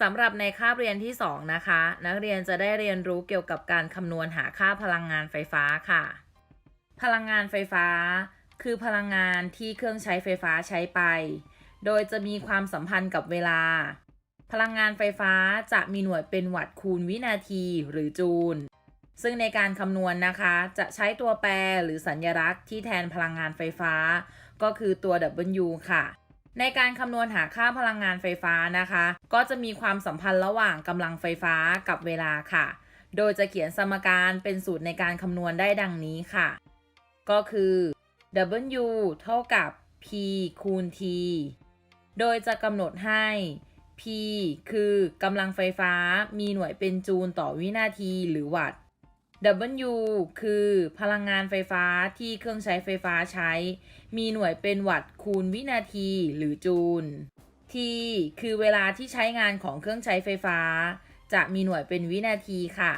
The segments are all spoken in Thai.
สำหรับในคาบเรียนที่ 2 นะคะ นักเรียนจะได้เรียนรู้เกี่ยวกับการคำนวณหาค่าพลังงานไฟฟ้าค่ะ พลังงานไฟฟ้า คือพลังงานที่เครื่องใช้ไฟฟ้าใช้ไป โดยจะมีความสัมพันธ์กับเวลา พลังงานไฟฟ้าจะมีหน่วยเป็นวัตต์คูณวินาทีหรือจูล ซึ่งในการคำนวณนะคะ จะใช้ตัวแปรหรือสัญลักษณ์ที่แทนพลังงานไฟฟ้า ก็คือตัว W ค่ะ ในการคำนวณหาค่าพลังงานไฟฟ้านะคะ ก็จะมีความสัมพันธ์ระหว่างกำลังไฟฟ้ากับเวลาค่ะ โดยจะเขียนสมการเป็นสูตรในการคำนวณได้ดังนี้ค่ะ ก็คือ W เท่ากับ P คูณ T โดยจะกำหนดให้ P คือกำลังไฟฟ้ามีหน่วยเป็นจูลต่อวินาทีหรือวัตต์ W คือพลังงานไฟฟ้าที่เครื่องใช้ไฟฟ้าใช้ มีหน่วยเป็นวัตต์คูณวินาทีหรือจูล T คือเวลาที่ใช้งานของเครื่องใช้ไฟฟ้า จะมีหน่วยเป็นวินาทีค่ะ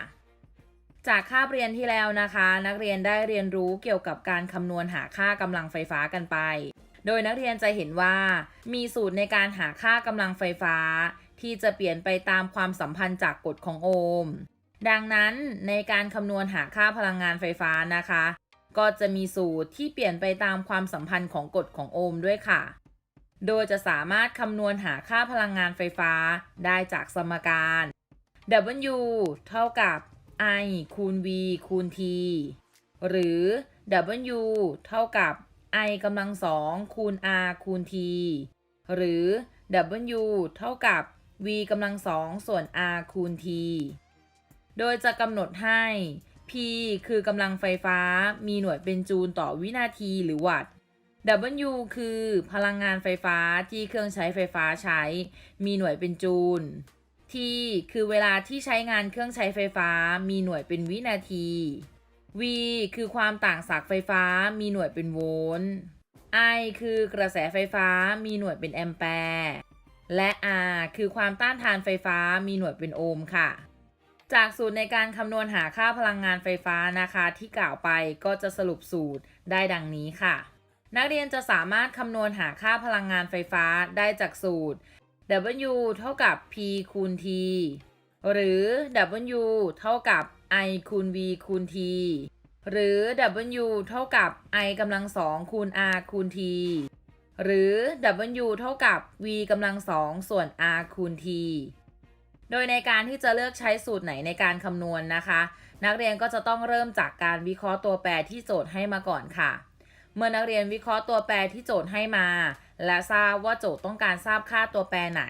จากคาบเรียนที่แล้วนะคะ นักเรียนได้เรียนรู้เกี่ยวกับการคำนวณหาค่ากำลังไฟฟ้ากันไป โดยนักเรียนจะเห็นว่ามีสูตรในการหาค่ากำลังไฟฟ้า ที่จะเปลี่ยนไปตามความสัมพันธ์จากกฎของโอห์ม ดังนั้นในการคำนวณหาค่าพลังงานไฟฟ้านะคะ ก็จะมีสูตรที่เปลี่ยนไปตามความสัมพันธ์ของกฎของโอห์มด้วยค่ะ โดยจะสามารถคำนวณหาค่าพลังงานไฟฟ้าได้จากสมการ W เท่ากับ I คูณ V คูณ T หรือ W เท่ากับ I กำลังสองคูณ R คูณ T หรือ W เท่ากับ V กำลังสองส่วน R คูณ T โดยจะกำหนดให้ P คือกำลังไฟฟ้ามีหน่วยเป็นจูลต่อวินาทีหรือวัตต์ W คือพลังงานไฟฟ้าที่เครื่องใช้ไฟฟ้าใช้ มีหน่วยเป็นจูล T คือเวลาที่ใช้งานเครื่องใช้ไฟฟ้ามีหน่วยเป็นวินาที V คือความต่างศักย์ไฟฟ้ามีหน่วยเป็นโวลต์ I คือกระแสไฟฟ้ามีหน่วยเป็นแอมแปร์ และ R คือความต้านทานไฟฟ้ามีหน่วยเป็นโอห์มค่ะ จากสูตรในการคำนวณหาค่าพลังงานไฟฟ้านะคะที่กล่าวไปก็จะสรุปสูตรได้ดังนี้ค่ะ นักเรียนจะสามารถคำนวณหาค่าพลังงานไฟฟ้าได้จากสูตร W เท่ากับ P คูณ T หรือ W เท่ากับ I คูณ V คูณ T หรือ W เท่ากับ I กำลังสองคูณ R คูณ T หรือ W เท่ากับ V กำลังสองส่วน R คูณ T โดยในการที่จะเลือกใช้สูตรไหนในการคำนวณนะคะ นักเรียนก็จะต้องเริ่มจากการวิเคราะห์ตัวแปรที่โจทย์ให้มาก่อนค่ะ เมื่อนักเรียนวิเคราะห์ตัวแปรที่โจทย์ให้มา และทราบว่าโจทย์ต้องการทราบค่าตัวแปรไหน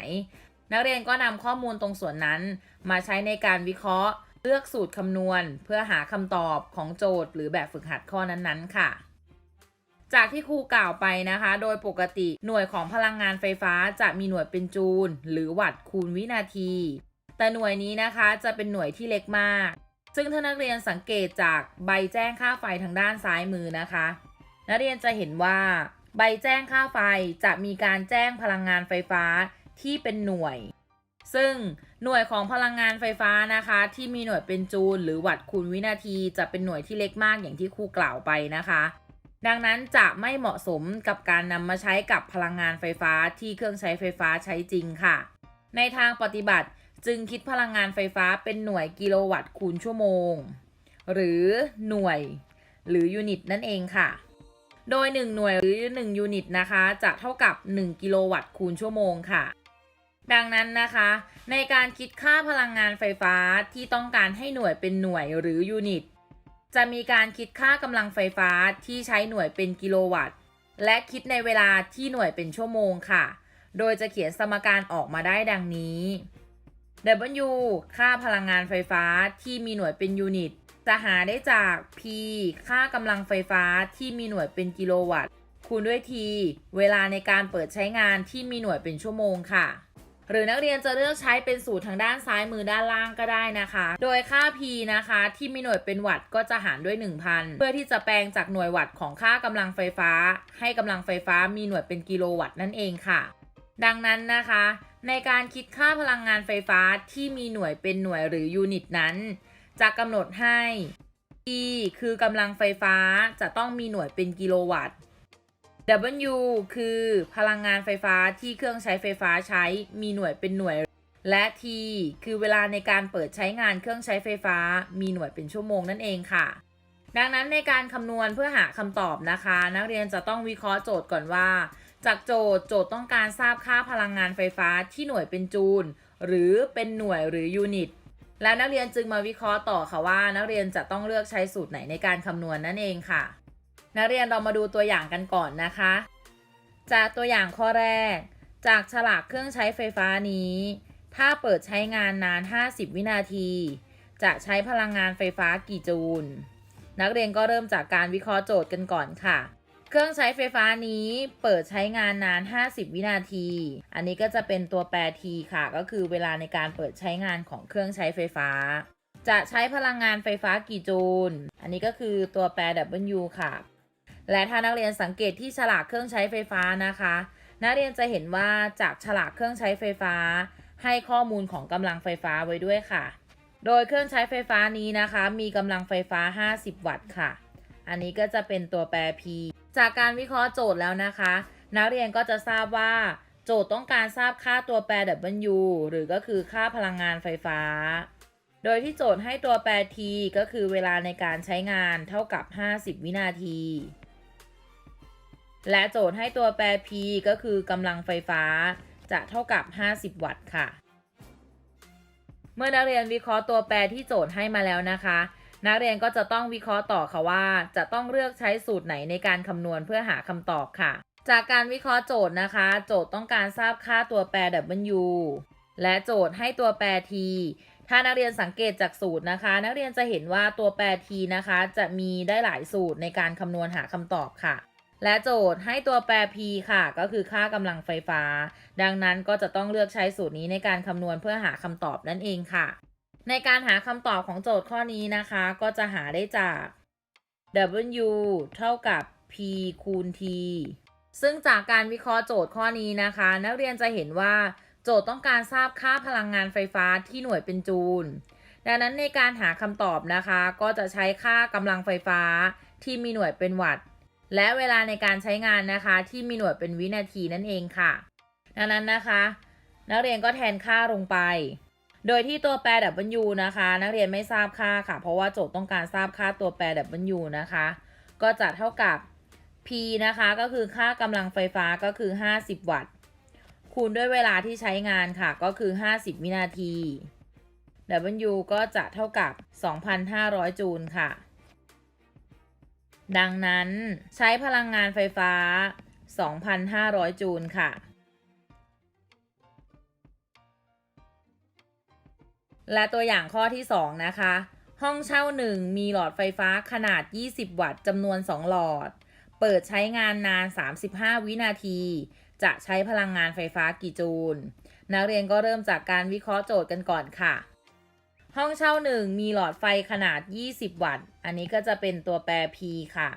นักเรียนก็นำข้อมูลตรงส่วนนั้น มาใช้ในการวิเคราะห์ เลือกสูตรคำนวณ เพื่อหาคำตอบของโจทย์ หรือแบบฝึกหัดข้อนั้นๆ ค่ะจากที่ครูกล่าวไปนะคะ โดยปกติหน่วยของพลังงานไฟฟ้าจะมีหน่วยเป็นจูล หรือวัตต์คูณวินาที แต่หน่วยนี้นะคะจะเป็นหน่วยที่เล็กมาก ซึ่งถ้านักเรียนสังเกตจากใบแจ้งค่าไฟทางด้านซ้ายมือนะคะ นักเรียนจะเห็นว่า ใบแจ้งค่าไฟจะมีการแจ้งพลังงานไฟฟ้าที่เป็นหน่วย ซึ่งหน่วยของพลังงานไฟฟ้านะคะ ที่มีหน่วยเป็นจูลหรือวัตต์คูณวินาทีจะเป็นหน่วยที่เล็กมากอย่างที่ครูกล่าวไปนะคะดังนั้นจะไม่เหมาะสมกับการนำมาใช้กับพลังงานไฟฟ้าที่เครื่องใช้ไฟฟ้าใช้จริงค่ะ ในทางปฏิบัติ จึงคิดพลังงานไฟฟ้าเป็นหน่วยกิโลวัตต์คูณชั่วโมง หรือหน่วยหรือยูนิตนั่นเองค่ะ โดย 1 หน่วยหรือ 1 ยูนิตนะคะ จะเท่ากับ 1 กิโลวัตต์คูณชั่วโมงค่ะ ดังนั้นนะคะ ในการคิดค่าพลังงานไฟฟ้าที่ต้องการให้หน่วยเป็นหน่วยหรือยูนิต จะมีการคิดค่ากำลังไฟฟ้าที่ใช้หน่วยเป็นกิโลวัตต์ และคิดในเวลาที่หน่วยเป็นชั่วโมงค่ะ โดยจะเขียนสมการออกมาได้ดังนี้ W ค่าพลังงานไฟฟ้าที่มีหน่วยเป็นยูนิต จะหาได้จาก P ค่ากำลังไฟฟ้าที่มีหน่วยเป็นกิโลวัตต์ คูณด้วย T เวลาในการเปิดใช้งานที่มีหน่วยเป็นชั่วโมงค่ะ หรือนักเรียนจะเลือกใช้เป็นสูตรทางด้านซ้ายมือด้านล่างก็ได้นะคะ โดยค่า P นะคะที่มีหน่วยเป็นวัตต์ก็จะหารด้วย 1000 เพื่อที่จะแปลงจากหน่วยวัตต์ของค่ากำลังไฟฟ้า ให้กำลังไฟฟ้ามีหน่วยเป็นกิโลวัตต์นั่นเองค่ะ ดังนั้นนะคะ ในการคิดค่าพลังงานไฟฟ้าที่มีหน่วยเป็นหน่วยหรือยูนิตนั้น จะกำหนดให้ E คือกำลังไฟฟ้าจะต้องมีหน่วยเป็นกิโลวัตต์ W คือพลังงานไฟฟ้าที่เครื่องใช้ไฟฟ้าใช้มีหน่วยเป็นหน่วย และ T คือเวลาในการเปิดใช้งานเครื่องใช้ไฟฟ้า มีหน่วยเป็นชั่วโมงนั่นเองค่ะ ดังนั้นในการคำนวณเพื่อหาคำตอบนะคะ นักเรียนจะต้องวิเคราะห์โจทย์ก่อนว่า จากโจทย์โจทย์ต้องการทราบค่าพลังงานไฟฟ้าที่หน่วยเป็นจูล หรือเป็นหน่วยหรือยูนิต แล้วนักเรียนจึงมาวิเคราะห์ต่อค่ะว่า นักเรียนจะต้องเลือกใช้สูตรไหนในการคำนวณนั่นเองค่ะ นักเรียนเรามาดูตัวอย่างกันก่อนนะคะ จากตัวอย่างข้อแรก จากฉลากเครื่องใช้ไฟฟ้านี้ ถ้าเปิดใช้งานนาน 50 วินาที จะใช้พลังงานไฟฟ้ากี่จูล นักเรียนก็เริ่มจากการวิเคราะห์โจทย์กันก่อนค่ะ เครื่องใช้ไฟฟ้านี้เปิดใช้งานนาน 50 วินาที อันนี้ก็จะเป็นตัวแปร T ค่ะ ก็คือเวลาในการเปิดใช้งานของเครื่องใช้ไฟฟ้า จะใช้พลังงานไฟฟ้ากี่จูล อันนี้ก็คือตัวแปร W ค่ะ และถ้านักเรียนสังเกตที่ฉลากเครื่องใช้ไฟฟ้านะคะ นักเรียนจะเห็นว่าจากฉลากเครื่องใช้ไฟฟ้า ให้ข้อมูลของกำลังไฟฟ้าไว้ด้วยค่ะ โดยเครื่องใช้ไฟฟ้านี้นะคะ มีกำลังไฟฟ้า 50 วัตต์ค่ะ อันนี้ก็จะเป็นตัวแปร P จากการวิเคราะห์โจทย์แล้วนะคะ นักเรียนก็จะทราบว่าโจทย์ต้องการทราบค่าตัวแปร W หรือก็คือค่าพลังงานไฟฟ้า โดยที่โจทย์ให้ตัวแปร T ก็คือเวลาในการใช้งานเท่ากับ 50 วินาที และโจทย์ให้ตัวแปร P ก็คือกำลังไฟฟ้า จะเท่ากับ 50 วัตต์ค่ะ เมื่อนักเรียนวิเคราะห์ตัวแปรที่โจทย์ให้มาแล้วนะคะ นักเรียนก็จะต้องวิเคราะห์ต่อค่ะว่า จะต้องเลือกใช้สูตรไหนในการคำนวณเพื่อหาคำตอบค่ะ จากการวิเคราะห์โจทย์นะคะ โจทย์ต้องการทราบค่าตัวแปร W และโจทย์ให้ตัวแปร T ถ้านักเรียนสังเกตจากสูตรนะคะ นักเรียนจะเห็นว่าตัวแปร T นะคะ จะมีได้หลายสูตรในการคำนวณหาคำตอบค่ะ และโจทย์ให้ตัวแปร p ค่ะ ก็คือค่ากำลังไฟฟ้า ดังนั้นก็จะต้องเลือกใช้สูตรนี้ในการคำนวณเพื่อหาคำตอบนั่นเองค่ะ ในการหาคำตอบของโจทย์ข้อนี้นะคะ ก็จะหาได้จาก W เท่ากับ P คูณ T ซึ่งจากการวิเคราะห์โจทย์ข้อนี้นะคะ นักเรียนจะเห็นว่าโจทย์ต้องการทราบค่าพลังงานไฟฟ้าที่หน่วยเป็นจูล ดังนั้นในการหาคำตอบนะคะ ก็จะใช้ค่ากำลังไฟฟ้าที่มีหน่วยเป็นวัตต์และเวลาในการใช้งานนะคะ ที่มีหน่วยเป็นวินาทีนั่นเองค่ะ ดังนั้นนะคะ นักเรียนก็แทนค่าลงไป โดยที่ตัวแปร W นะคะ นักเรียนไม่ทราบค่าค่ะ เพราะว่าโจทย์ต้องการทราบค่าตัวแปร W นะคะ ก็จะเท่ากับ P นะคะก็คือค่ากำลังไฟฟ้าก็คือ 50 วัตต์ คูณด้วยเวลาที่ใช้งานค่ะก็คือ 50 วินาที W ก็จะเท่ากับ 2,500 จูลค่ะ ดังนั้นใช้พลังงานไฟฟ้า 2,500 จูลค่ะ และตัวอย่างข้อที่ 2 นะคะ ห้องเช่า 1 มีหลอดไฟฟ้าขนาด 20 วัตต์จำนวน 2 หลอด เปิดใช้งานนาน 35 วินาที จะใช้พลังงานไฟฟ้ากี่จูล นักเรียนก็เริ่มจากการวิเคราะห์โจทย์กันก่อนค่ะ ห้องเช่า 1 มีหลอดไฟขนาด 20 วัตต์ อันนี้ก็จะเป็นตัวแปร P ค่ะ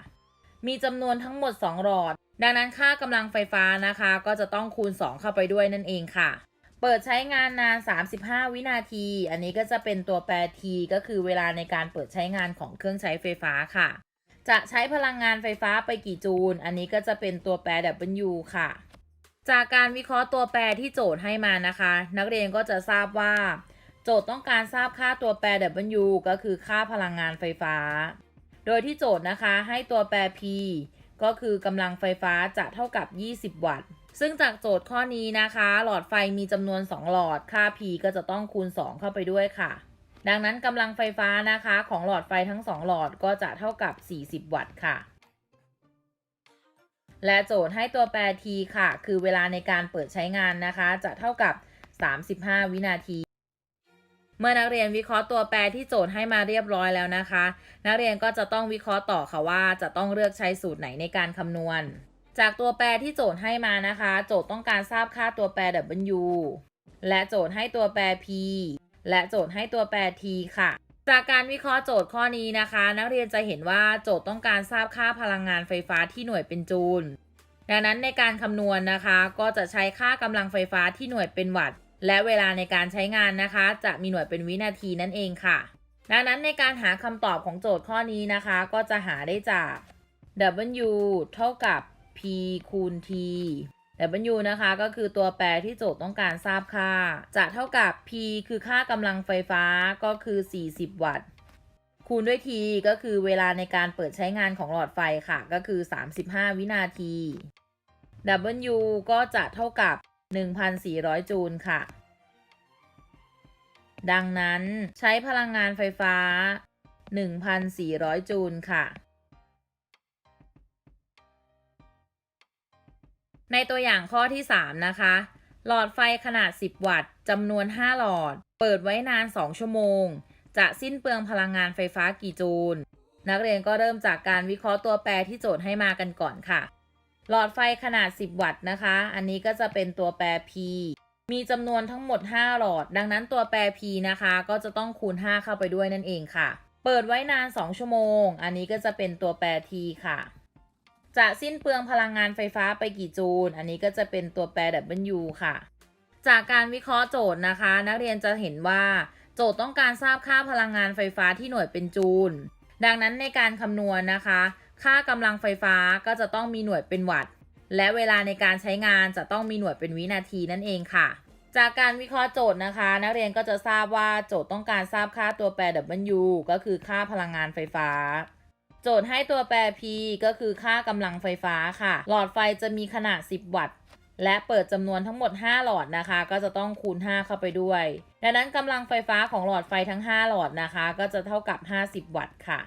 มีจำนวนทั้งหมด 2 หลอด ดังนั้นค่ากำลังไฟฟ้านะคะ ก็จะต้องคูณ 2 เข้าไปด้วยนั่นเองค่ะ เปิดใช้งานนาน 35 วินาที อันนี้ก็จะเป็นตัวแปร T ก็คือเวลาในการเปิดใช้งานของเครื่องใช้ไฟฟ้าค่ะ จะใช้พลังงานไฟฟ้าไปกี่จูล อันนี้ก็จะเป็นตัวแปร W ค่ะ จากการวิเคราะห์ตัวแปรที่โจทย์ให้มานะคะ นักเรียนก็จะทราบว่า โจทย์ต้องการทราบค่าตัวแปร W ก็คือค่าพลังงานไฟฟ้า โดยที่โจทย์นะคะให้ตัวแปร P ก็คือกำลังไฟฟ้าจะเท่ากับ 20 วัตต์ ซึ่งจากโจทย์ข้อนี้นะคะ หลอดไฟมีจำนวน 2 หลอด ค่า P ก็จะต้องคูณ 2 เข้าไปด้วยค่ะ ดังนั้นกำลังไฟฟ้านะคะ ของหลอดไฟทั้ง 2 หลอดก็จะเท่ากับ 40 วัตต์ค่ะ และโจทย์ให้ตัวแปร T ค่ะ คือเวลาในการเปิดใช้งานนะคะ จะเท่ากับ 35 วินาทีเมื่อนักเรียนวิเคราะห์ตัวแปรที่โจทย์ให้มาเรียบร้อยแล้วนะคะ นักเรียนก็จะต้องวิเคราะห์ต่อค่ะว่าจะต้องเลือกใช้สูตรไหนในการคำนวณ จากตัวแปรที่โจทย์ให้มานะคะ โจทย์ต้องการทราบค่าตัวแปร W และโจทย์ให้ตัวแปร P และโจทย์ให้ตัวแปร T ค่ะ จากการวิเคราะห์โจทย์ข้อนี้นะคะ นักเรียนจะเห็นว่าโจทย์ต้องการทราบค่าพลังงานไฟฟ้าที่หน่วยเป็นจูล ดังนั้นในการคำนวณนะคะ ก็จะใช้ค่ากำลังไฟฟ้าที่หน่วยเป็นวัตต์และเวลาในการใช้งานนะคะ จะมีหน่วยเป็นวินาทีนั่นเองค่ะ ดังนั้นในการหาคำตอบของโจทย์ข้อนี้นะคะ ก็จะหาได้จาก W เท่ากับ P คูณ T W นะคะก็คือตัวแปรที่โจทย์ต้องการทราบค่า จะเท่ากับ P คือค่ากำลังไฟฟ้าก็คือ 40 วัตต์ คูณด้วย T ก็คือเวลาในการเปิดใช้งานของหลอดไฟค่ะ ก็คือ 35 วินาที W ก็จะเท่ากับ 1,400 จูลค่ะ ดังนั้นใช้พลังงานไฟฟ้า 1,400 จูลค่ะ ในตัวอย่างข้อที่ 3 นะคะ หลอดไฟขนาด 10 วัตต์จำนวน 5 หลอด เปิดไว้นาน 2 ชั่วโมง จะสิ้นเปลืองพลังงานไฟฟ้ากี่จูล นักเรียนก็เริ่มจากการวิเคราะห์ตัวแปรที่โจทย์ให้มากันก่อนค่ะ หลอดไฟขนาด 10 วัตต์นะคะ อันนี้ก็จะเป็นตัวแปร P มีจำนวนทั้งหมด 5 หลอด ดังนั้นตัวแปร P นะคะ ก็จะต้องคูณ 5 เข้าไปด้วยนั่นเองค่ะ เปิดไว้นาน 2 ชั่วโมง อันนี้ก็จะเป็นตัวแปร T ค่ะ จะสิ้นเปลืองพลังงานไฟฟ้าไปกี่จูล อันนี้ก็จะเป็นตัวแปร W ค่ะ จากการวิเคราะห์โจทย์นะคะ นักเรียนจะเห็นว่า โจทย์ต้องการทราบค่าพลังงานไฟฟ้าที่หน่วยเป็นจูล ดังนั้นในการคำนวณนะคะ ค่ากำลังไฟฟ้าก็จะต้องมีหน่วยเป็นวัตต์ และเวลาในการใช้งานจะต้องมีหน่วยเป็นวินาทีนั่นเองค่ะ จากการวิเคราะห์โจทย์นะคะ นักเรียนก็จะทราบว่าโจทย์ต้องการทราบค่าตัวแปร W ก็คือค่าพลังงานไฟฟ้า โจทย์ให้ตัวแปร P ก็คือค่ากำลังไฟฟ้าค่ะ หลอดไฟจะมีขนาด 10 วัตต์ และเปิดจำนวนทั้งหมด 5 หลอดนะคะ ก็จะต้องคูณ 5 เข้าไปด้วย ดังนั้นกำลังไฟฟ้าของหลอดไฟทั้ง 5 หลอดนะคะ ก็จะเท่ากับ 50 วัตต์ค่ะ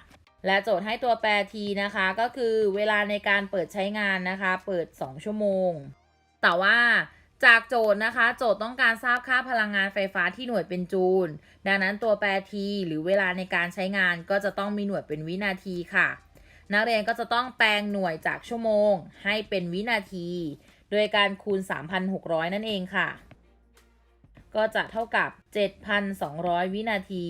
และโจทย์ให้ตัวแปร T นะคะ ก็คือเวลาในการเปิดใช้งานนะคะ เปิด 2 ชั่วโมง แต่ว่า จากโจทย์นะคะ โจทย์ต้องการทราบค่าพลังงานไฟฟ้าที่หน่วยเป็นจูล ดังนั้นตัวแปร T หรือเวลาในการใช้งานก็จะต้องมีหน่วยเป็นวินาทีค่ะ นักเรียนก็จะต้องแปลงหน่วยจากชั่วโมง ให้เป็นวินาที โดยการคูณ 3,600 นั่นเองค่ะ ก็จะเท่ากับ 7,200 วินาที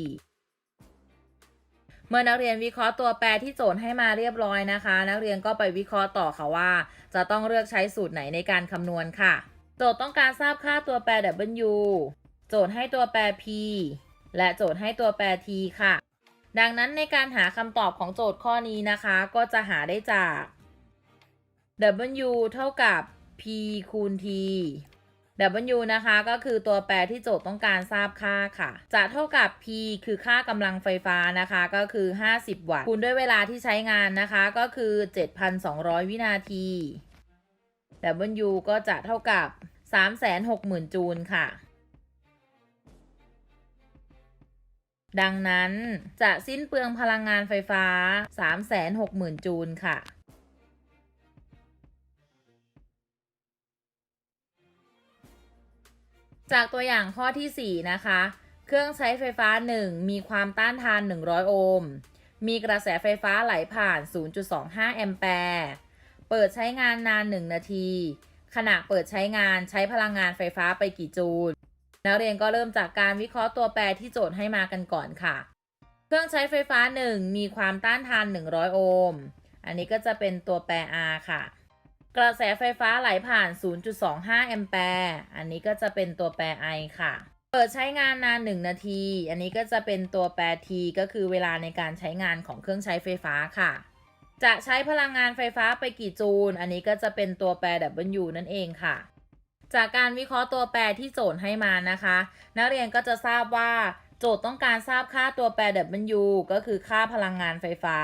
เมื่อนักเรียนวิเคราะห์ตัวแปรที่โจทย์ให้มาเรียบร้อยนะคะ นักเรียนก็ไปวิเคราะห์ต่อค่ะว่า จะต้องเลือกใช้สูตรไหนในการคำนวณค่ะ โจทย์ต้องการทราบค่าตัวแปร W โจทย์ให้ตัวแปร P และโจทย์ให้ตัวแปร T ค่ะ ดังนั้นในการหาคำตอบของโจทย์ข้อนี้นะคะ ก็จะหาได้จาก W เท่ากับ P คูณ T W นะคะก็คือตัวแปรที่โจทย์ต้องการทราบค่าค่ะ จะเท่ากับ P คือค่ากำลังไฟฟ้านะคะก็คือ 50 วัตต์คูณด้วยเวลาที่ใช้งานนะคะก็คือ 7,200 วินาที W ก็จะเท่ากับ 360,000 จูลค่ะ ดังนั้นจะสิ้นเปลืองพลังงานไฟฟ้า 360,000 จูลค่ะจากตัวอย่างข้อที่ 4 นะคะ เครื่องใช้ไฟฟ้า 1 มีความต้านทาน 100 โอห์ม มีกระแสไฟฟ้าไหลผ่าน 0.25 แอมแปร์ เปิดใช้งานนาน 1 นาที ขณะเปิดใช้งานใช้พลังงานไฟฟ้าไปกี่จูล นักเรียนก็เริ่มจากการวิเคราะห์ตัวแปรที่โจทย์ให้มากันก่อนค่ะ เครื่องใช้ไฟฟ้า 1 มีความต้านทาน 100 โอห์ม อันนี้ก็จะเป็นตัวแปร R ค่ะ กระแสไฟฟ้าไหลผ่าน 0.25 แอมแปร์ อันนี้ก็จะเป็นตัวแปร I ค่ะ เปิดใช้งานนาน 1 นาที อันนี้ก็จะเป็นตัวแปร T ก็คือเวลาในการใช้งานของเครื่องใช้ไฟฟ้าค่ะ จะใช้พลังงานไฟฟ้าไปกี่จูล อันนี้ก็จะเป็นตัวแปร W นั่นเองค่ะ จากการวิเคราะห์ตัวแปรที่โจทย์ให้มานะคะ นักเรียนก็จะทราบว่าโจทย์ต้องการทราบค่าตัวแปร W ก็คือค่าพลังงานไฟฟ้า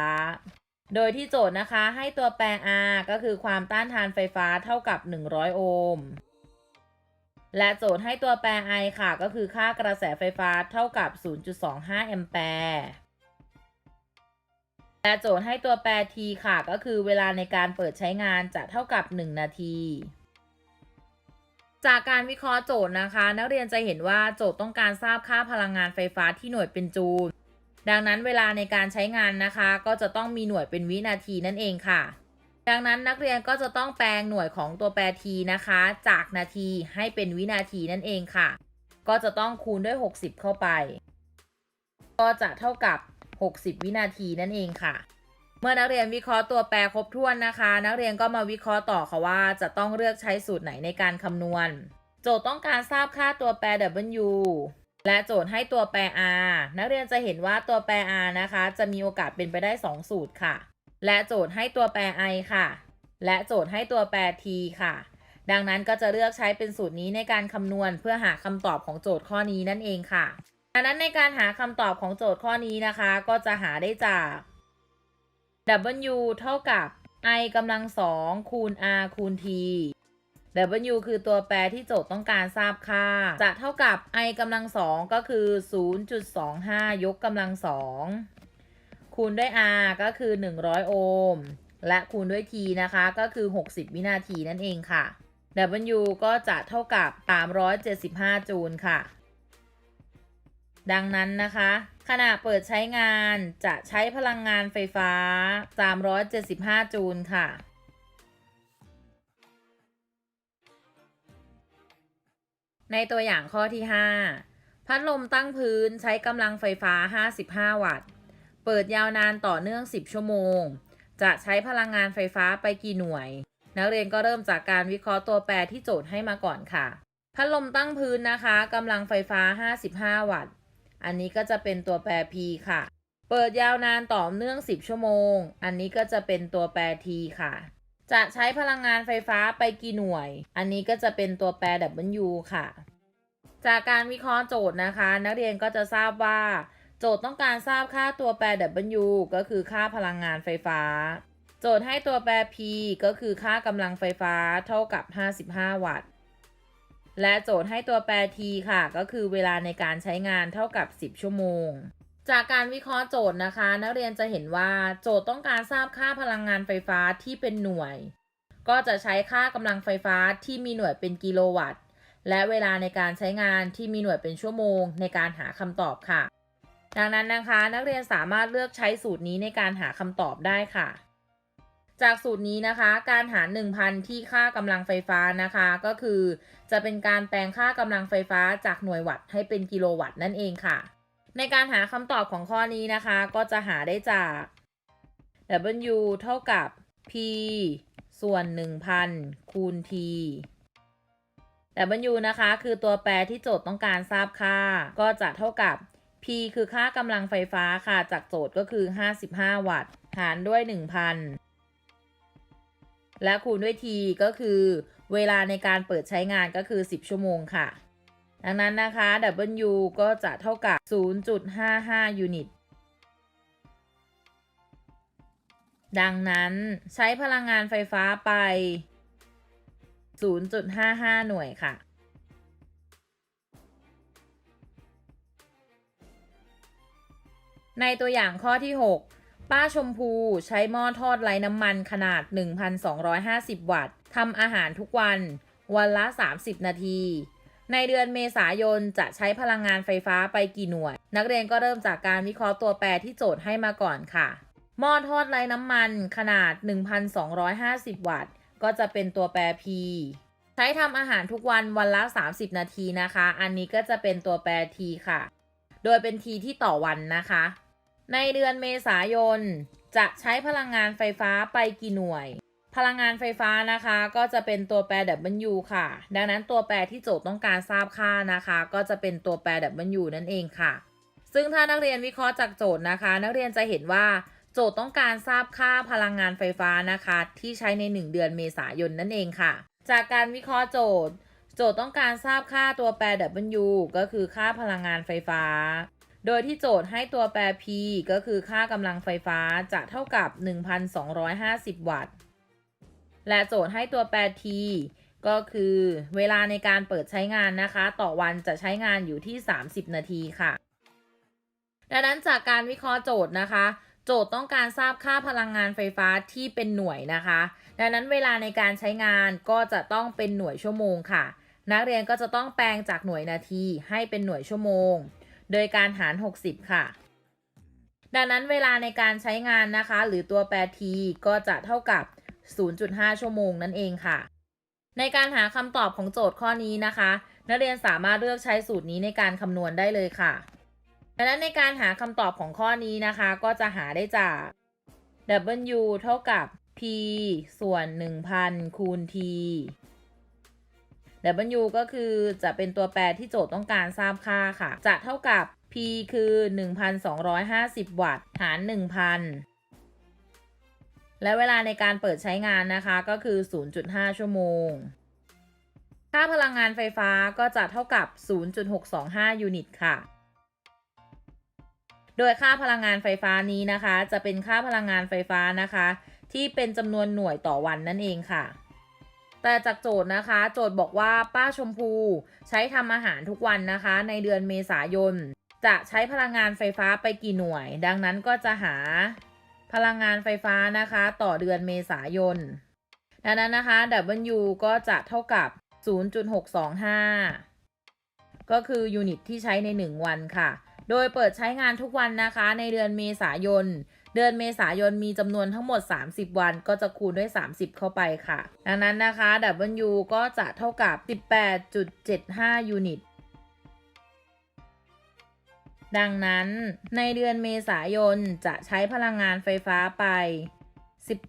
โดยที่โจทย์นะคะให้ตัวแปร R ก็คือความต้านทานไฟฟ้าเท่ากับ 100 โอห์ม และโจทย์ให้ตัวแปร I ค่ะ ก็คือค่ากระแสไฟฟ้าเท่ากับ 0.25 แอมแปร์ แลโจทย์ให้ตัวแปร T ค่ะก็คือเวลาในการเปิดใช้งานจะเท่ากับ 1 นาที จากการวิเคราะห์โจทย์นะคะ นักเรียนจะเห็นว่าโจทย์ต้องการทราบค่าพลังงานไฟฟ้าที่หน่วยเป็นจูล ดังนั้นเวลาในการใช้งานนะคะ ก็จะต้องมีหน่วยเป็นวินาทีนั่นเองค่ะ ดังนั้นนักเรียนก็จะต้องแปลงหน่วยของตัวแปร t นะคะ จากนาทีให้เป็นวินาทีนั่นเองค่ะ ก็จะต้องคูณด้วย 60 เข้าไป ก็จะเท่ากับ 60 วินาทีนั่นเองค่ะ เมื่อนักเรียนวิเคราะห์ตัวแปรครบถ้วนนะคะ นักเรียนก็มาวิเคราะห์ต่อค่ะว่าจะต้องเลือกใช้สูตรไหนในการคำนวณ โจทย์ต้องการทราบค่าตัวแปร W และโจทย์ให้ตัวแปร r นักเรียนจะเห็นว่าตัวแปร r นะคะ จะมีโอกาสเป็นไปได้ 2 สูตรค่ะ และโจทย์ให้ตัวแปร i ค่ะ และโจทย์ให้ตัวแปร t ค่ะ ดังนั้นก็จะเลือกใช้เป็นสูตรนี้ในการคำนวณเพื่อหาคำตอบของโจทย์ข้อนี้นั่นเองค่ะ ดังนั้นในการหาคำตอบของโจทย์ข้อนี้นะคะ ก็จะหาได้จาก W เท่ากับ i กำลังสองคูณ r คูณ t W คือตัวแปรที่โจทย์ต้องการทราบค่า จะเท่ากับ i กำลังสองก็คือ 0.25 ยกกำลังสองคูณด้วย r ก็คือ 100 โอห์ม และคูณด้วย t นะคะก็คือ 60 วินาทีนั่นเองค่ะ W ก็จะเท่ากับ 375 จูลค่ะ ดังนั้นนะคะ ขณะเปิดใช้งานจะใช้พลังงานไฟฟ้า 375 จูลค่ะในตัวอย่างข้อที่ 5 พัดลมตั้งพื้นใช้กำลังไฟฟ้า 55 วัตต์ เปิดยาวนานต่อเนื่อง 10 ชั่วโมง จะใช้พลังงานไฟฟ้าไปกี่หน่วย นักเรียนก็เริ่มจากการวิเคราะห์ตัวแปรที่โจทย์ให้มาก่อนค่ะ พัดลมตั้งพื้นนะคะกำลังไฟฟ้า 55 วัตต์ อันนี้ก็จะเป็นตัวแปร P ค่ะ เปิดยาวนานต่อเนื่อง 10 ชั่วโมง อันนี้ก็จะเป็นตัวแปร T ค่ะ จะใช้พลังงานไฟฟ้าไปกี่หน่วย อันนี้ก็จะเป็นตัวแปร W ค่ะ จากการวิเคราะห์โจทย์นะคะ นักเรียนก็จะทราบว่า โจทย์ต้องการทราบค่าตัวแปร W ก็คือค่าพลังงานไฟฟ้า โจทย์ให้ตัวแปร P ก็คือค่ากำลังไฟฟ้าเท่ากับ 55 วัตต์ และโจทย์ให้ตัวแปร T ค่ะ ก็คือเวลาในการใช้งานเท่ากับ 10 ชั่วโมง จากการวิเคราะห์โจทย์นะคะ นักเรียนจะเห็นว่าโจทย์ต้องการทราบค่าพลังงานไฟฟ้าที่เป็นหน่วย ก็จะใช้ค่ากำลังไฟฟ้าที่มีหน่วยเป็นกิโลวัตต์ และเวลาในการใช้งานที่มีหน่วยเป็นชั่วโมง ในการหาคำตอบค่ะ ดังนั้นนะคะ นักเรียนสามารถเลือกใช้สูตรนี้ในการหาคำตอบได้ค่ะ จากสูตรนี้นะคะ การหาร 1,000 ที่ค่ากำลังไฟฟ้านะคะ ก็คือ จะเป็นการแปลงค่ากำลังไฟฟ้าจากหน่วยวัตต์ให้เป็นกิโลวัตต์นั่นเองค่ะ ในการหาคำตอบของข้อนี้นะคะ ก็จะหาได้จาก W เท่ากับ P ส่วน 1,000 คูณ T W นะคะ คือตัวแปรที่โจทย์ต้องการทราบค่า ก็จะเท่ากับ P คือค่ากำลังไฟฟ้าค่ะ จากโจทย์ก็คือ 55 วัตต์ หารด้วย 1,000 และคูณด้วย T ก็คือเวลาในการเปิดใช้งานก็คือ 10 ชั่วโมงค่ะ ดังนั้นนะคะ W ก็จะเท่ากับ 0.55 ยูนิต ดังนั้นใช้พลังงานไฟฟ้าไป 0.55 หน่วยค่ะในตัวอย่างข้อที่ 6 ป้าชมพูใช้หม้อทอดไร้น้ำมันขนาด 1,250 วัตต์ทำอาหารทุกวัน วันละ 30 นาที ในเดือนเมษายนจะใช้พลังงานไฟฟ้าไปกี่หน่วย นักเรียนก็เริ่มจากการวิเคราะห์ตัวแปรที่โจทย์ให้มาก่อนค่ะ หม้อทอดไร้น้ำมันขนาด 1,250 วัตต์ ก็จะเป็นตัวแปร P ใช้ทำอาหารทุกวันวันละ 30 นาทีนะคะ อันนี้ก็จะเป็นตัวแปร T ค่ะ โดยเป็น T ที่ต่อวันนะคะ ในเดือนเมษายนจะใช้พลังงานไฟฟ้าไปกี่หน่วย พลังงานไฟฟ้านะคะก็จะเป็นตัวแปร W ค่ะ ดังนั้นตัวแปรที่โจทย์ต้องการทราบค่านะคะ ก็จะเป็นตัวแปร W นั่นเองค่ะ ซึ่งถ้านักเรียนวิเคราะห์จากโจทย์นะคะ นักเรียนจะเห็นว่าโจทย์ต้องการทราบค่าพลังงานไฟฟ้านะคะ ที่ใช้ใน 1 เดือนเมษายนนั่นเองค่ะ จากการวิเคราะห์โจทย์ โจทย์ต้องการทราบค่าตัวแปร W ก็คือค่าพลังงานไฟฟ้า โดยที่โจทย์ให้ตัวแปร P ก็คือค่ากำลังไฟฟ้าจะเท่ากับ 1,250 วัตต์ และโจทย์ให้ตัวแปร T ก็คือเวลาในการเปิดใช้งานนะคะ ต่อวันจะใช้งานอยู่ที่ 30 นาทีค่ะ ดังนั้นจากการวิเคราะห์โจทย์นะคะ โจทย์ต้องการทราบค่าพลังงานไฟฟ้าที่เป็นหน่วยนะคะ ดังนั้นเวลาในการใช้งานก็จะต้องเป็นหน่วยชั่วโมงค่ะ นักเรียนก็จะต้องแปลงจากหน่วยนาทีให้เป็นหน่วยชั่วโมง โดยการหาร 60 ค่ะ ดังนั้นเวลาในการใช้งานนะคะ หรือตัวแปร t ก็จะเท่ากับ 0.5 ชั่วโมงนั่นเองค่ะ ในการหาคำตอบของโจทย์ข้อนี้นะคะ นักเรียนสามารถเลือกใช้สูตรนี้ในการคำนวณได้เลยค่ะ ดังนั้นในการหาคำตอบของข้อนี้นะคะ ก็จะหาได้จาก W เท่ากับ P ส่วน 1,000 คูณ T W ก็คือจะเป็นตัวแปรที่โจทย์ต้องการทราบค่าค่ะ จะเท่ากับ P คือ 1,250 วัตต์ หาร 1,000และเวลาในการเปิดใช้งานนะคะก็คือ 0.5 ชั่วโมง ค่าพลังงานไฟฟ้าก็จะเท่ากับ 0.625 ยูนิตค่ะ โดยค่าพลังงานไฟฟ้านี้นะคะ จะเป็นค่าพลังงานไฟฟ้านะคะ ที่เป็นจำนวนหน่วยต่อวันนั่นเองค่ะ แต่จากโจทย์นะคะ โจทย์บอกว่าป้าชมพูใช้ทำอาหารทุกวันนะคะ ในเดือนเมษายน จะใช้พลังงานไฟฟ้าไปกี่หน่วย ดังนั้นก็จะหาพลังงานไฟฟ้านะคะ ต่อเดือนเมษายนดังนั้นนะคะ W ก็จะเท่ากับ 0.625 ก็คือยูนิตที่ใช้ใน 1 วันค่ะ โดยเปิดใช้งานทุกวันนะคะ ในเดือนเมษายน เดือนเมษายนมีจำนวนทั้งหมด 30 วันก็จะคูณด้วย 30 เข้าไปค่ะ ดังนั้นนะคะ W ก็จะเท่ากับ 18.75 ยูนิตดังนั้นในเดือนเมษายนจะใช้พลังงานไฟฟ้าไป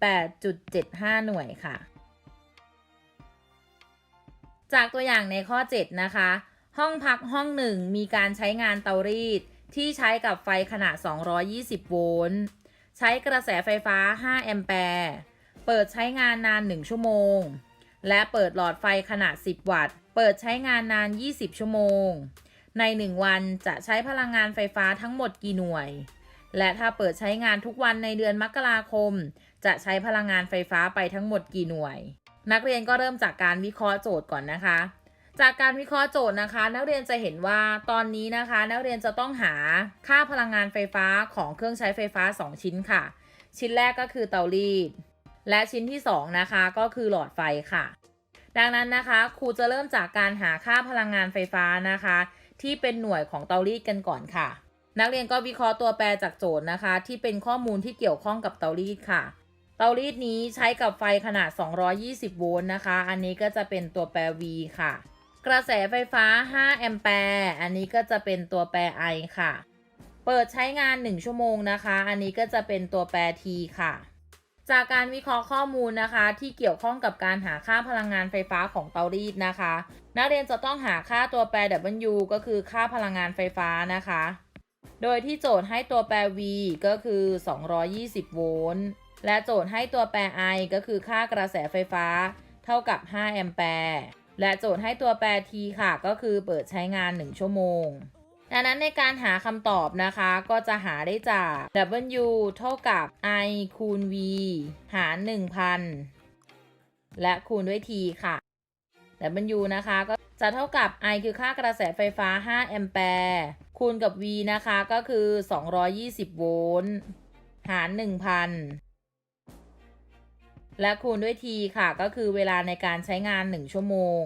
18.75 หน่วยค่ะ จากตัวอย่างในข้อ 7 นะคะ ห้องพักห้องหนึ่งมีการใช้งานเตารีดที่ใช้กับไฟขนาด 220 โวลต์ ใช้กระแสไฟฟ้า 5 แอมแปร์ เปิดใช้งานนาน 1 ชั่วโมง และเปิดหลอดไฟขนาด 10 วัตต์ เปิดใช้งานนาน 20 ชั่วโมง ใน 1 วันจะใช้พลังงานไฟฟ้าทั้งหมดกี่หน่วย และถ้าเปิดใช้งานทุกวันในเดือนมกราคม จะใช้พลังงานไฟฟ้าไปทั้งหมดกี่หน่วย นักเรียนก็เริ่มจากการวิเคราะห์โจทย์ก่อนนะคะ จากการวิเคราะห์โจทย์นะคะ นักเรียนจะเห็นว่าตอนนี้นะคะ นักเรียนจะต้องหาค่าพลังงานไฟฟ้าของเครื่องใช้ไฟฟ้า 2 ชิ้นค่ะ ชิ้นแรกก็คือเตารีด และชิ้นที่ 2 นะคะก็คือหลอดไฟค่ะ ดังนั้นนะคะ ครูจะเริ่มจากการหาค่าพลังงานไฟฟ้านะคะ ที่เป็นหน่วยของเตารีดกันก่อนค่ะ นักเรียนก็วิเคราะห์ตัวแปรจากโจทย์นะคะ ที่เป็นข้อมูลที่เกี่ยวข้องกับเตารีดค่ะเตารีดนี้ใช้กับไฟขนาด 220 โวลต์นะคะ อันนี้ก็จะเป็นตัวแปร V ค่ะ กระแสไฟฟ้า 5 แอมแปร์ อันนี้ก็จะเป็นตัวแปร I ค่ะ เปิดใช้งาน 1 ชั่วโมงนะคะ อันนี้ก็จะเป็นตัวแปร T ค่ะ จากการวิเคราะห์ข้อมูลนะคะ ที่เกี่ยวข้องกับการหาค่าพลังงานไฟฟ้าของเตารีดนะคะ นักเรียนจะต้องหาค่าตัวแปร W ก็คือค่าพลังงานไฟฟ้านะคะ โดยที่โจทย์ให้ตัวแปร V ก็คือ 220 โวลต์ และโจทย์ให้ตัวแปร I ก็คือค่ากระแสไฟฟ้า เท่ากับ 5 แอมแปร์ และโจทย์ให้ตัวแปร T ค่ะ ก็คือเปิดใช้งาน 1 ชั่วโมง ดังนั้นในการหาคำตอบนะคะ ก็จะหาได้จาก W เท่ากับ I คูณ V หาร 1,000 และคูณด้วย T ค่ะ W นะคะก็จะเท่ากับ I คือค่ากระแสไฟฟ้า 5 แอมแปร์คูณกับ V นะคะก็คือ 220 โวลต์หาร 1,000 และคูณด้วย T ค่ะ ก็คือเวลาในการใช้งาน 1 ชั่วโมง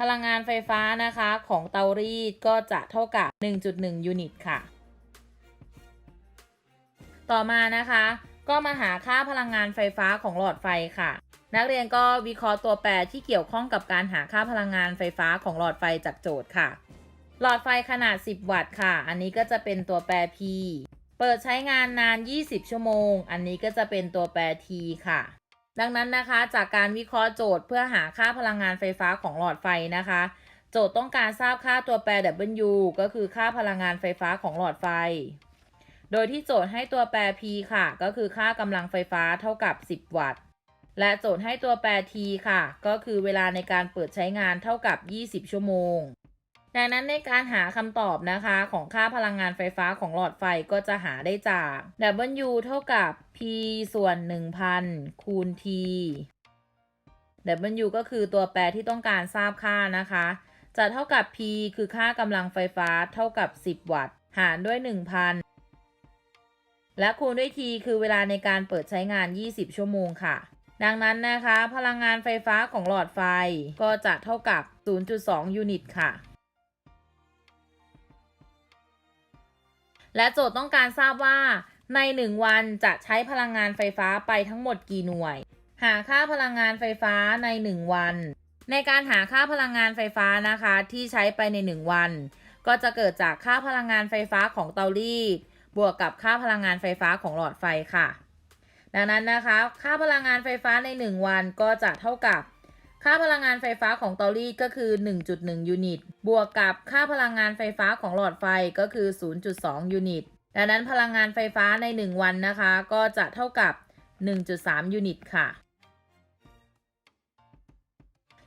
พลังงานไฟฟ้านะคะของเตารีดก็จะเท่ากับ 1.1 ยูนิตค่ะ ต่อมานะคะ ก็มาหาค่าพลังงานไฟฟ้าของหลอดไฟค่ะ นักเรียนก็วิเคราะห์ตัวแปรที่เกี่ยวข้องกับการหาค่าพลังงานไฟฟ้าของหลอดไฟจากโจทย์ค่ะ หลอดไฟขนาด 10 วัตต์ค่ะ อันนี้ก็จะเป็นตัวแปร P เปิดใช้งานนาน 20 ชั่วโมง อันนี้ก็จะเป็นตัวแปร T ค่ะ ดังนั้นนะคะ จากการวิเคราะห์โจทย์เพื่อหาค่าพลังงานไฟฟ้าของหลอดไฟนะคะ โจทย์ต้องการทราบค่าตัวแปร W ก็คือค่าพลังงานไฟฟ้าของหลอดไฟ โดยที่โจทย์ให้ตัวแปร P ค่ะ ก็คือค่ากำลังไฟฟ้าเท่ากับ 10 วัตต์ และโจทย์ให้ตัวแปร T ค่ะ ก็คือเวลาในการเปิดใช้งานเท่ากับ 20 ชั่วโมง ดังนั้นในการหาคำตอบนะคะของค่าพลังงานไฟฟ้าของหลอดไฟก็จะหาได้จาก W เท่ากับ P ส่วน 1000 คูณ T W ก็คือตัวแปรที่ต้องการทราบค่านะคะ จะเท่ากับ P คือค่ากำลังไฟฟ้าเท่ากับ 10 วัตต์ หารด้วย 1000 และคูณด้วย T คือเวลาในการเปิดใช้งาน 20 ชั่วโมงค่ะดังนั้นนะคะ พลังงานไฟฟ้าของหลอดไฟก็จะเท่ากับ 0.2 ยูนิตค่ะ และโจทย์ต้องการทราบว่า ใน 1 วันจะใช้พลังงานไฟฟ้าไปทั้งหมดกี่หน่วย หาค่าพลังงานไฟฟ้าใน 1 วัน ในการหาค่าพลังงานไฟฟ้านะคะ ที่ใช้ไปใน 1 วัน ก็จะเกิดจากค่าพลังงานไฟฟ้าของเตารีดบวกกับค่าพลังงานไฟฟ้าของหลอดไฟค่ะ ดังนั้นนะคะ ค่าพลังงานไฟฟ้าใน 1 วันก็จะเท่ากับ ค่าพลังงานไฟฟ้าของเตารีดก็คือ 1.1 ยูนิต บวกกับค่าพลังงานไฟฟ้าของหลอดไฟก็คือ 0.2 ยูนิต ดังนั้นพลังงานไฟฟ้าใน 1 วันนะคะ ก็จะเท่ากับ 1.3 ยูนิตค่ะ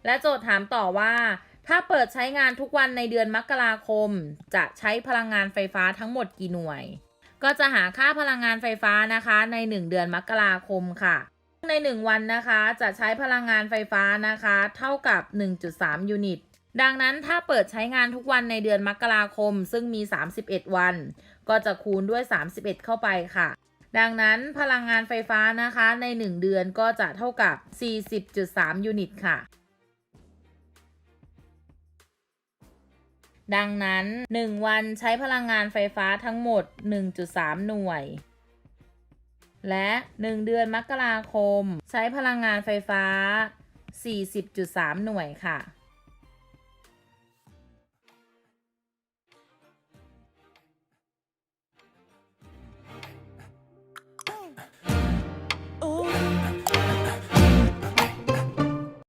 และโจทย์ถามต่อว่า ถ้าเปิดใช้งานทุกวันในเดือนมกราคม จะใช้พลังงานไฟฟ้าทั้งหมดกี่หน่วย ก็จะหาค่าพลังงานไฟฟ้านะคะใน 1 เดือนมกราคมค่ะ ใน 1 วันนะคะ จะใช้พลังงานไฟฟ้านะคะ เท่ากับ 1.3 ยูนิต ดังนั้นถ้าเปิดใช้งานทุกวันในเดือนมกราคม ซึ่งมี 31 วัน ก็จะคูณด้วย 31 เข้าไปค่ะ ดังนั้นพลังงานไฟฟ้านะคะใน 1 เดือนก็จะเท่ากับ 40.3 ยูนิตค่ะดังนั้น 1 วันใช้พลังงานไฟฟ้าทั้งหมด 1.3 หน่วย และ 1 เดือนมกราคม ใช้พลังงานไฟฟ้า 40.3 หน่วยค่ะ